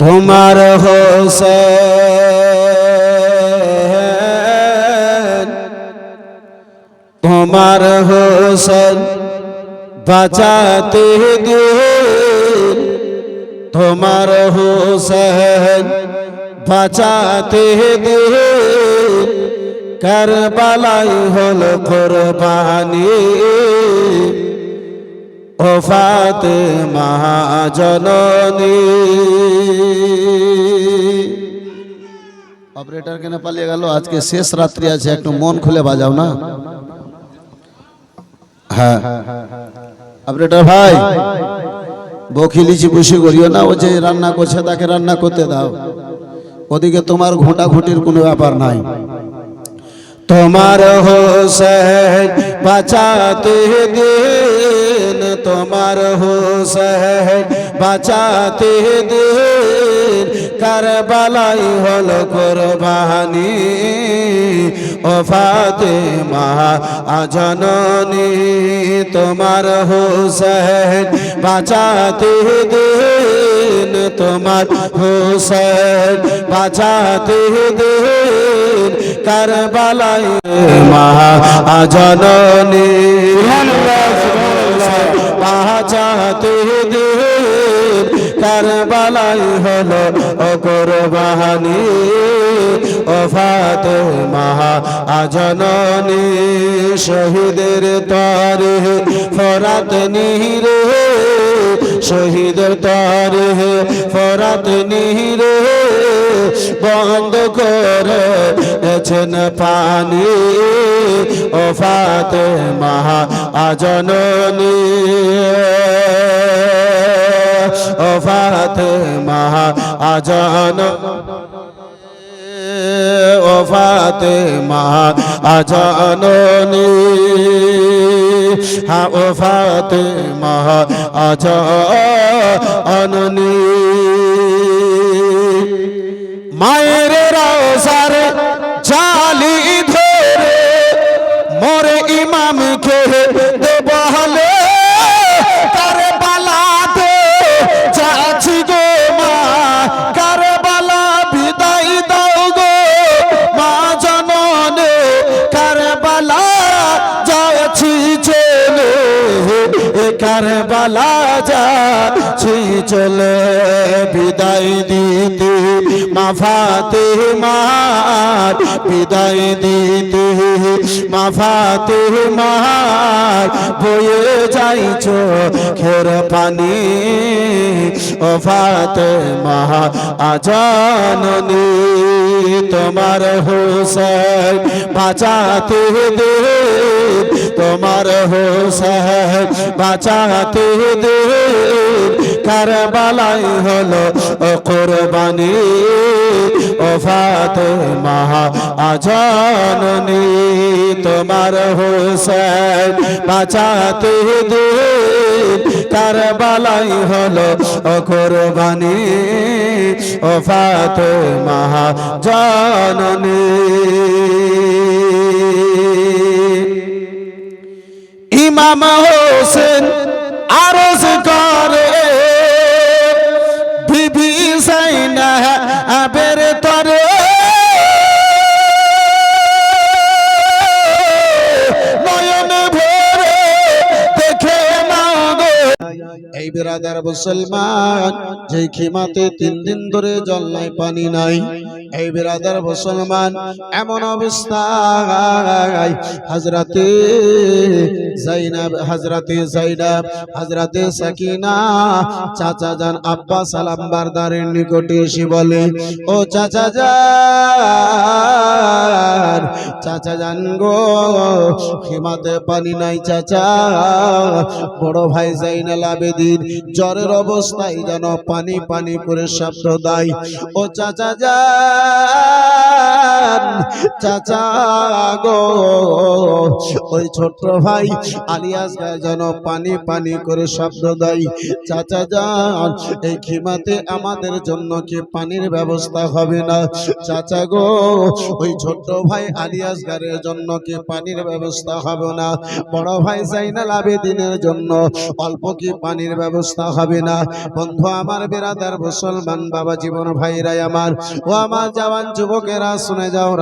তোমার হোসেন তোমার হোসেন বাঁচাতে দিন তোমার হোসেন বাঁচাতে দিন কারবালাই হল কোরবানি। ও ফাতে মহাজননী অপারেটর কেন পালিয়ে গেল, আজকে শেষ রাত্রি আছে, একটু মন খুলে বাজাও না? হ্যাঁ। অপারেটর ভাই বকি লিচি বুসি করিও না, ও যে রান্না করছে তাকে রান্না করতে দাও। ওদিকে তোমার ঘোটা ঘুটির কোনো ব্যাপার নাই। তোমার হোসেন বাঁচাতে দিন তোমার হোসেন বাঁচাতে দিন। কারবালাই হল কোরবানি। ও ফাতে মহা আজননী তোমার হোসেন বাঁচাতে দিন। তোমার হোসেন বাঁচাতে দিন। কারবালাই মহা আজননী বাঁচাতে দিন, কারবালাই হলো অকরবাহানি ও ফাতে মহা আজননী শহীদের তরে ফরাত নিরে শহীদের তরে ফরাত নিরে বন্ধ করে এছেন পানি ও ফাতে মহা আজননী। ও ফাতে মহা আজন ও ফাতে মহা আজননী। হা, ও ফাতে মহা আজননী। মায়ের রওসার জালি চলে বিদায় দিতে মা ফাতে মার বিদায় দিতে মা ফাতে মার বয়ে যাই চোখের পানি। ও ফাতে আজাননী তোমার হোসেন, বাঁচাতে দে, তোমার হোসেন, বাঁচাতে দে। কারবালাই হলো কোরবানি ও ফাতে মহা আজাননী তোমার হোসেন। বাঁচাতে দে কারবালাই হলো ও কোরবানি ও ফাতে মহা জাননী ইমাম হোসেন আরজ করে। বিবি সাইনা আবের বেরাদার মুসলমান, যেই খিমাতে তিন দিন ধরে জল নাই পানি নাই। এই বেরাদার মুসলমান, এমন অবস্থা হাজরাতে জাইনাব হাজরাতে জাইনাব হাজরাতে সাকিনা, চাচা যান আব্বা সালাম বারদারের নিকটে এসে বলে, ও চাচা যান চাচা যান গো হিমাতে পানি নাই চাচা, বড় ভাই জাইনাল আবেদিন জ্বরের অবস্থায় যেন পানি পানি করে শব্দ দেয় ও চাচা যান চাচা গো, ওই ছোট্ট ভাই আলিয়াস যেন পানি পানি করে শব্দ দেয়। চাচা যান, এই খিমাতে আমাদের জন্য কি পানির ব্যবস্থা হবে না? চাচা গো, ওই ছোট্ট ভাই আলিয়াস গারের জন্য কি পানির ব্যবস্থা হবে না? বড় ভাই জাইনাল আবেদিনের জন্য অল্প কি পানির ব্যবস্থা হবে না? বন্ধু আমার বেরাদার মুসলমান বাবা জীবন ভাইরাই আমার। ও আমার জওয়ান যুবকেরা, শুনে যাও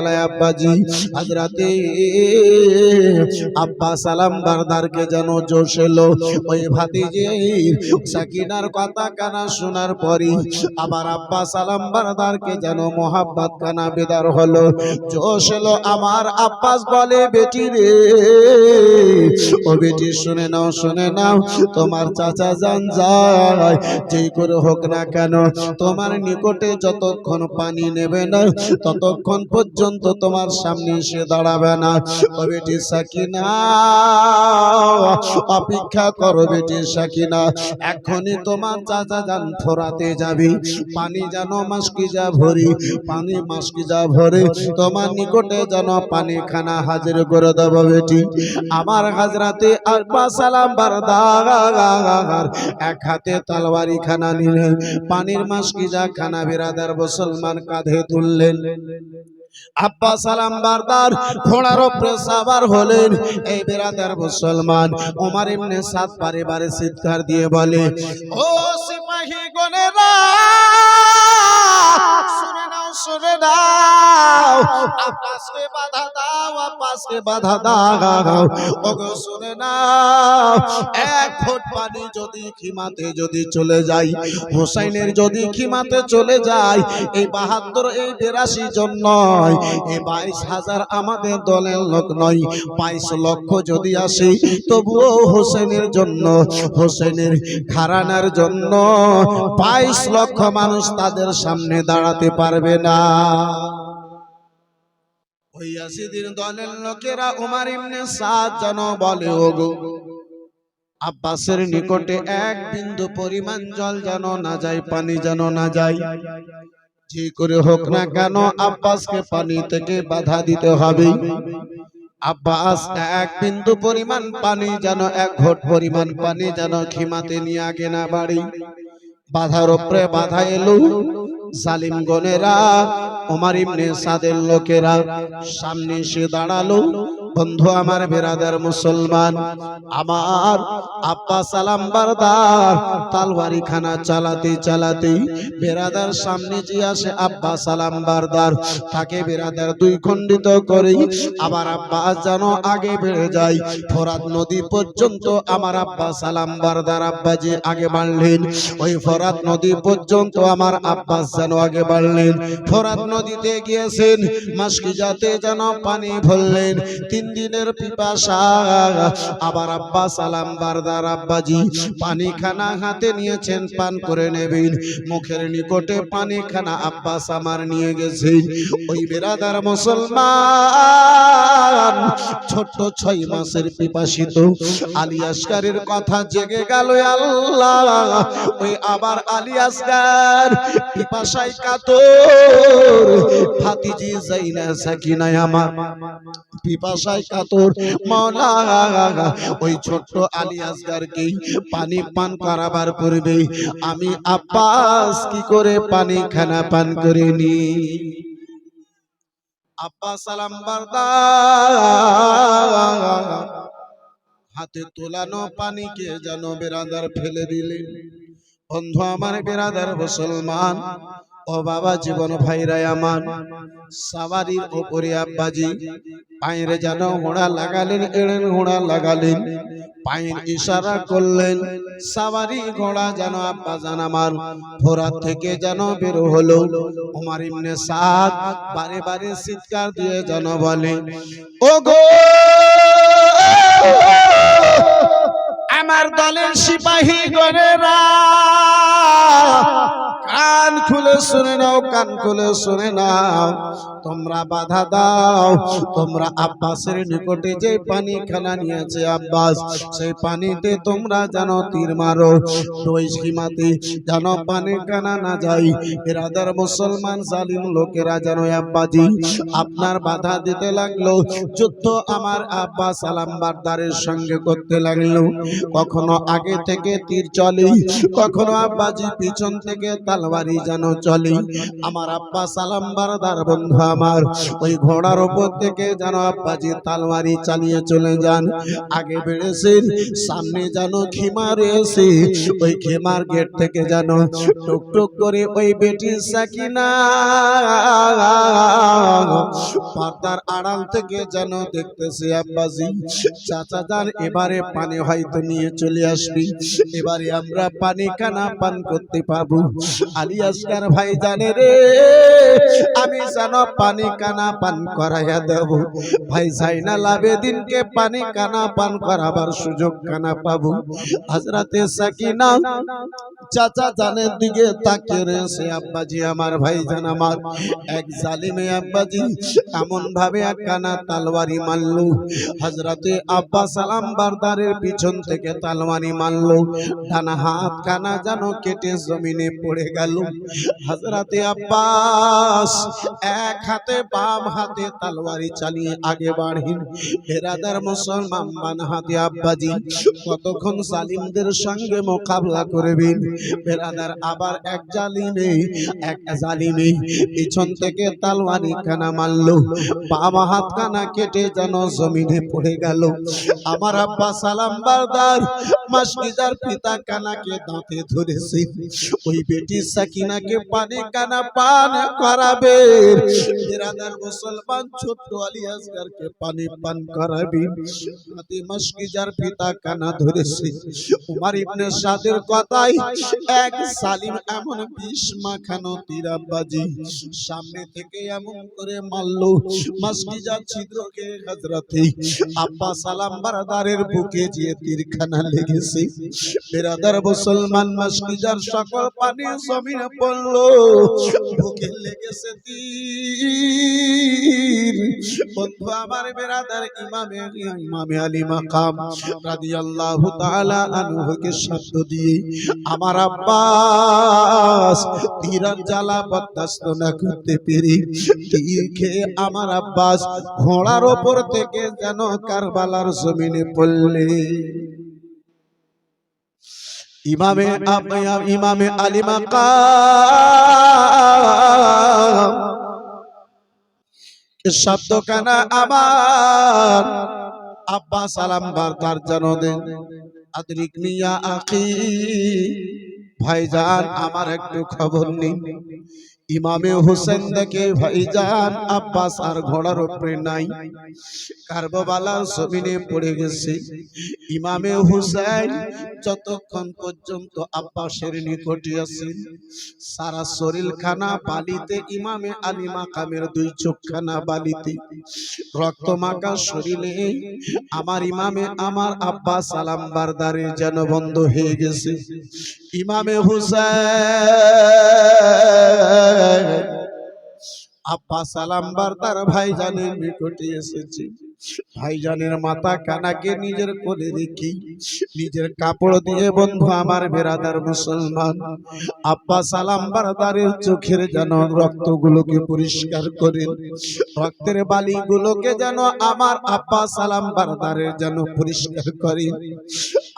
রাত্রিবেলায় আব্বাজি আজ রাতে আব্বা সালাম বারদারকে যেন জোশ এলো। ওই ভাতিজি সাকিনার কথা কানা শোনার পরই আবার আব্বা সালাম বারদারকে যেন মোহাব্বত কানা বেদার হলো। জোশ এলো, আমার আব্বাস বলে, বেটি রে। ও বেটি, শুনে নাও শুনে নাও, তোমার চাচা জান যায়, যেই করে হোক না কেন, তোমার নিকটে যতক্ষণ পানি নেবে না, ততক্ষণ পর্যন্ত তোমার সামনে এসে দাঁড়াবে না। ও বেটি সাকিনা, অপেক্ষা করো বেটি সাকিনা। এখনই তোমার চাচা যান ফোরাতে যাবি। পানি যেন মাসকি যা ভরি, পানি মাসকি যা ভরে। তোমার নিকটে যেন পানি খানা হাজির করে দেব বেটি। আমার হাজরাতে আব্বা সালাম বারদার। এক হাতে তলবারি খানা নিলেন, পানির মাসকি যা খানা বিরাদার মুসলমান কাঁধে তুললেন। আব্বা সালাম বারবার ঘোড়ার উপরে সাবার হলেন। এই বেরাদার মুসলমান, ওমার ইবনে সাদ বারে বারে চিৎকার দিয়ে বলে, ও সিপাহী গনেরা শুনে নাও। বাধা দাও বাধা দাও। ওগো, শুনে নাও। এক পানি যদি খিমাতে যদি চলে হোসাইনের যদি খিমাতে চলে এই বাহাত্তর, এই বিরাশি জন নয়, এই বাইশ হাজার আমাদের দলের লোক নয়, বাইশ লক্ষ যদি আসে, তবুও হোসেনের জন্য হোসেনের ঘরানার জন্য বাইশ লক্ষ মানুষ তাদের সামনে দাঁড়াতে পারবে লোকেরা উমার ইবনে সাদ যেন বলে, ওগো, আব্বাসের নিকটে এক বিন্দু পরিমাণ জল যেন না যায়, পানি যেন না যায়। যে করে হোক না কেন আব্বাসকে পানি থেকে বাধা দিতে হবে। আব্বাস এক বিন্দু পরিমাণ পানি যেন, এক ঘট পরিমাণ পানি যেন খিমাতে নিয়ে আগে না বাড়ি। বাধার ওপরে বাধা এলো। জালিম গনেরা ওমার ইবনে সাদের লোকেরা সামনে এসে দাঁড়াল। বন্ধু আমার বেরাদার মুসলমান, আমার আব্বা সালাম বারদার তালওয়ারি খানা চালাতে চালাতে বেরাদার সামনে যে আসে আব্বা সালাম বারদার। তাকে বেরাদার দুই খণ্ডিত করে আবার আব্বা যেন আগে বেড়ে যায়। ফরাত নদী পর্যন্ত আমার আব্বা সালাম বারদার আব্বাজি আগে বাড়লেন। ওই ফরাত নদী পর্যন্ত আমার আব্বাস যেন আগে বাড়লেন। ফরাত নদীতে গিয়েছেন মাসকি যাতে যেন পানি ভরলেন। তিন দিনের পিপাসা। আবার আব্বা সালাম বারদার আব্বাজি পানি খানা হাতে নিয়েছেন, পান করে নেবেন। মুখের নিকটে পানি খানা আব্বাস আমার নিয়ে গেছে। ওই বেরাদার মুসলমান, ছোট্ট ছয় মাসের পিপাসিত আলী আসকারের কথা জেগে গেল আল্লাহ। ওই আবার আলী আসকার পিপাসায় কাতর। ভাতিজি যাইনা সাকিনায় আমার পিপাসায় কাতর মাওলা ওই ছোট্ট আসগারকে পানি পান করাবার পূর্বে আমি আব্বাস কি করে পানি খানা পান করে নি? সালাম হাতে তোলানো পানিকে যেন বেরাদার ফেলে দিলেন। বন্ধু আমার বেরাদার মুসলমান ও বাবা জীবন ভাইরাই আমার। সাবারির ওপরে আব্বাজি, পায়ের যেন ঘোড়া লাগালেন এড়েন ঘোড়া লাগালেন, পায়ের ইশারা করলেন। সাবারি ঘোড়া যেন আব্বা জান আমার ফোরাত থেকে যেন বের হলো। উমার ইবনে সাদ বারে বারে চিৎকার দিয়ে যেন বলে ও গো আমার দলের সিপাহী গণেরা কান খুলে শুনে নাও, কান খুলে শুনে নাও। তোমরা বাধা দাও। তোমরা আব্বাসের নিকটে যে পানি খানা নিয়েছে আব্বাস, সেই পানিতে তোমরা যেন তীর মারো। ওই সীমাতে যেন পানি কানা না যাই এরাদার মুসলমান জালিম লোকেরা যেন আব্বাজি, আপনার বাধা দিতে লাগল। যুদ্ধ আমার আব্বাস সালাম বারদারের সঙ্গে করতে লাগল। কখনো আগে থেকে তীর চলে, কখনো আব্বাজি পিছন থেকে তালবারি যেন যেন চলি। আমার আব্বা সালাম বারদার বন্ধু আমার। ওই ঘোড়ার ওপর থেকে যেন আব্বাজি তালমারি চালিয়ে চলে যান। আগে বেড়েছেন, সামনে যেন খিমা রয়েছে। ওই খিমার গেট থেকে যেন টুকটুক করে ওই বেটি সাকিনা পর্দার আড়াল থেকে যেন দেখতেছে আব্বাজি। চাচা যান, এবারে পানি হয়তো নিয়ে চলে আসবি। এবারে আমরা পানি কানা পান করতে পাবো। আলী ভাই জানে রে আমি যেন পানি কানা পান করাইয়া দেব। ভাই জাইনাল আবেদিনকে পানি কানা পান করাবার সুযোগ কানা পাবো। হাজরাতে সাকিনা চাচা জানের দিকে তাকিয়ে রয়েছে। আব্বাজি আমার ভাই জান আমার এক জালিমে আব্বাজি এমন ভাবে তালওয়ারি মারলো। হজরতে আব্বা সালাম বারদারের পিছন থেকে তালওয়ারি মারলো। ডানা হাত কানা যেন কেটে জমিনে পড়ে গেল হজরতে আব্বাস এক হাতে বাম হাতে তালওয়ারি চালিয়ে আগে বাড়েন বেরাদার মুসলমান বান হাতে আব্বাজি। কতক্ষণ জালিমদের সঙ্গে মোকাবলা করবেন? বেরাদার আবার এক জালিমে এক জালিমে পিছন থেকে তালওয়ারি কানা মারলো। বাম হাত কানা কেটে যেন জমিনে পড়ে গেল। আমার আব্বা সালাম বারদার মাসকিজার পিতা কানাকে দাঁতে ধরেছে। ওই বেটি সাকিনাকে পানি কানা পান করাবে? বিরাদার মুসলমান ছোট্ট আলী আসগারকে পানি পান করাবি? দাঁতে মাসকিজার পিতা কানা ধরেছে। উমার ইবনে সাদের কথাই এক সালিম এমন বিষ মাখানো তীরাবাজি সামনে থেকে এমন করে মারলো। মাসকিজার ছিদ্রকে হজরতে আব্বা সালাম বারাদারের বুকে যে তীরখানা লেগেছে। বেরাদার মুসলমান মাসকিজার সকল পানি জমিনে পড়ল বুকে লেগেছে তীর। বন্ধু আমার বেরাদার ইমামে ইমামে আলী মাকাম রাদিয়াল্লাহু তাআলা আনহুকে শব্দ দিয়ে আমার আব্বাস তীরার জ্বালা বরদাস্ত না করতে পেরে তীর খেয়ে আমার আব্বাস ঘোড়ার ওপর থেকে যেন কারবালার জমিনে পড়লে। ইমামে ইমামে আলী মাকাম। শব্দ কানা আমার। আব্বা সালাম বার্তার জানো দেন। আদরিক মিয়া আখি ভাইজান আমার একটু খবর নেই ইমামে হোসেন দেখে ভাইজান আব্বাস আর ঘোড়ার উপরে নাই। কারবালার জমিনে পড়ে গেছে। ইমামে হুসেন যতক্ষণ পর্যন্ত আব্বাসের নিকটে আছেন সারা শরীর খানা বালিতে ইমামে আলী মাকামের দুই চোখখানা বালিতে। রক্ত মাখা শরীরে আমার ইমামে আমার আব্বা সালাম বারদারের যেন বন্ধ হয়ে গেছে। ইমামে হুসেন আব্বা সালাম ভাই জানি নিকটে এসেছে। ভাইজানের মাথা কানাকে নিজের কোলে নিজের কাপড় দিয়ে, বন্ধু, আমার বেরাদার মুসলমান, আব্বা সালাম চোখের যেন রক্তগুলোকে পরিষ্কার করে, রক্তের বালিগুলোকে যেন আমার আব্বা সালাম বারদারের যেন পরিষ্কার করে,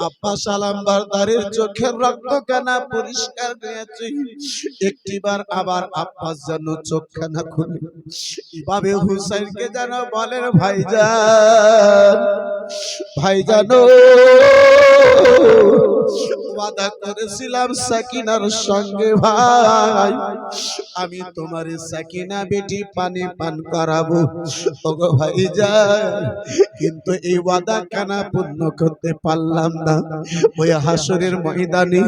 আব্বা সালাম বারদারের চোখের রক্ত কানা পরিষ্কার হয়েছে একটিবার আবার আব্বাস যেন চোখখানা খুলে। এভাবে হুসাইনকে যেন বলেন, ভাইজান ভাইজান ও, ওয়াদা করেছিলাম সাকিনার সঙ্গে ভাই। আমি তোমার সাকিনা বেটি পানি পান করাবো। ওগো ভাইজান কিন্তু এই ওয়াদা কানা পূর্ণ করতে পারলাম না। ওই হাসরের ময়দানে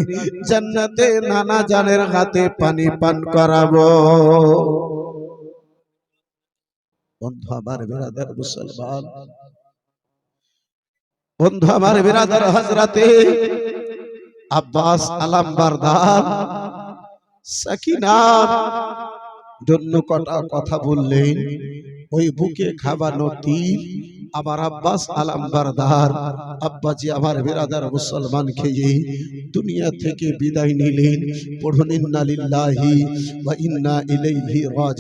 জান্নাতে নানা জানের হাতে পানি পান করাবো। বন্ধু আমার বিরাদার মুসলমান। বন্ধু আমার বিরাদার হজরতে আব্বাস আলাম বারদার সাকিনা জন্য কটা কথা বললেন। ওই বুকে খাবানো তীর আমার আব্বাস আলাম বারদার আব্বাজি আমার বিরাদার মুসলমান খেয়ে দুনিয়া থেকে বিদায় নিলেন। পড়ুন ইন্না লিল্লাহি ওয়া ইন্না ইলাইহি রাজি